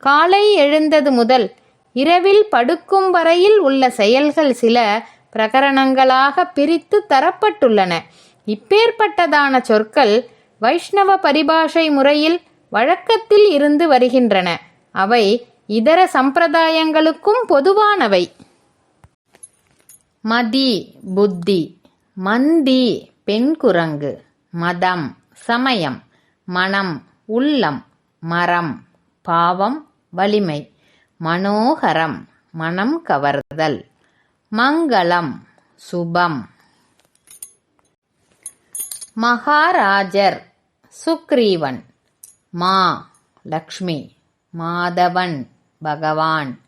காலை எழுந்தது முதல் இரவில் படுக்கும் வரையில் உள்ள செயல்கள் சில பிரகரணங்களாக பிரித்து தரப்பட்டுள்ளன. இப்பேற்பட்டதான சொற்கள் வைஷ்ணவ பரிபாஷை முறையில் வழக்கத்தில் இருந்து வருகின்றன. அவை இதர சம்பிரதாயங்களுக்கும் பொதுவானவை. மதி புத்தி மந்தி பெண்குரங்கு மதம் சமயம் மனம் உள்ளம் மரம் பாவம் வலிமை. மனோகரம் மனம் கவர்தல். மங்களம் சுபம். மகாராஜர் சுக்ரீவன். மா லக்ஷ்மி. மாதவன் பகவான்.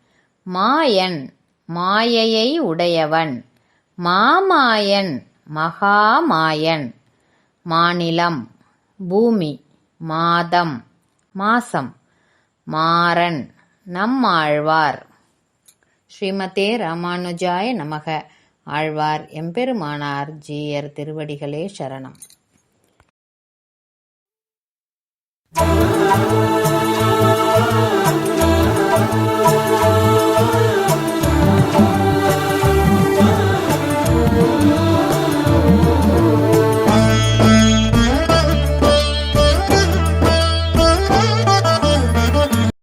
மாயன் மாயையை உடையவன். மாமாயன் மகாமாயன். மாநிலம் பூமி மாதம் மாசம். மாறன் நம்மாழ்வார். ஸ்ரீமதே ராமானுஜாய நமக. ஆழ்வார் எம்பெருமானார் ஜீயர் திருவடிகளே சரணம்.